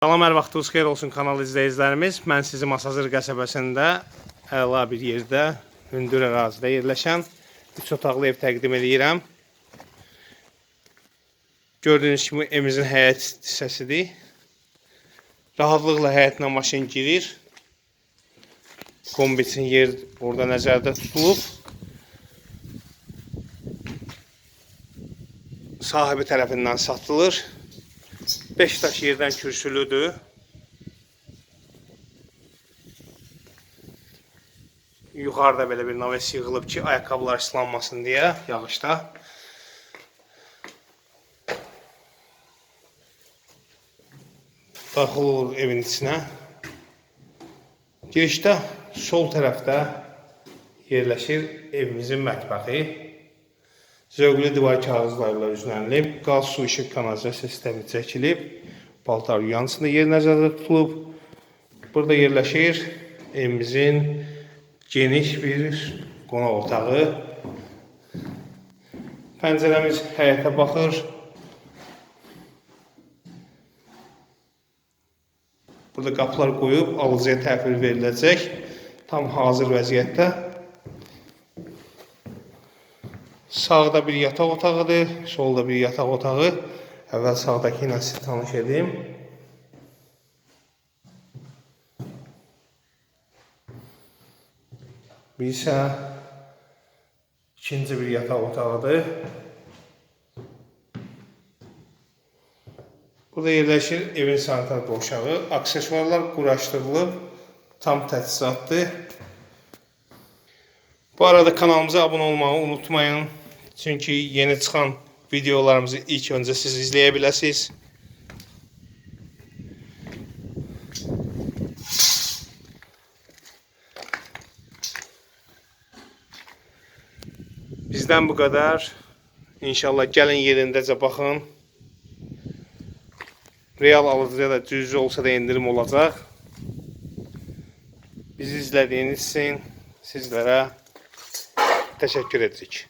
Salam, hər vaxtınız xeyir olsun kanal izləyicilərimiz. Mən sizi Masazır qəsəbəsində əla bir yerdə, hündür ərazidə yerləşən üç otaqlı ev təqdim edirəm. Gördüyünüz kimi evimizin həyət hissəsidir. Rahatlıqla həyətinə maşın girir. Kombisin yer orada nəzərdə tutulub. Sahibi tərəfindən satılır. 5 daş yerdən kürsülüdür. Yuxarıda belə bir naves yığılıb ki, ayaqqabılar ıslanmasın deyə yağışda. Daxil olur evin içinə. Girişdə sol tərəfdə yerləşir evimizin mətbəxi. Zövqlü divar kağızlarla üzlənilib, qaz, su, işıq, kanalizasiya sistemi çəkilib, paltar yuyancısında yer nəzərdə tutulub. Burada yerləşir evimizin geniş bir qonaq otağı. Pəncərəmiz həyətə baxır. Burada qapılar qoyub alıcıya təhvil veriləcək. Tam hazır vəziyyətdə. Sağda bir yataq otağıdır, solda bir yataq otağı. Əvvəl sağdakı ilə sizi tanış edim. Bir isə ikinci bir yataq otağıdır. Burada yerləşir evin sanitar qovşağı. Aksesuarlar quraşdırılıb, tam təchizatdır. Bu arada kanalımıza abunə olmağı unutmayın. Çünki yeni çıxan videolarımızı ilk öncə siz izləyə biləsiniz. Bizdən bu qədər. İnşallah gəlin yerindəcə baxın. Real alıcıya da cüzi olsa da indirim olacaq. Bizi izlədiyiniz üçün sizlərə təşəkkür edirik.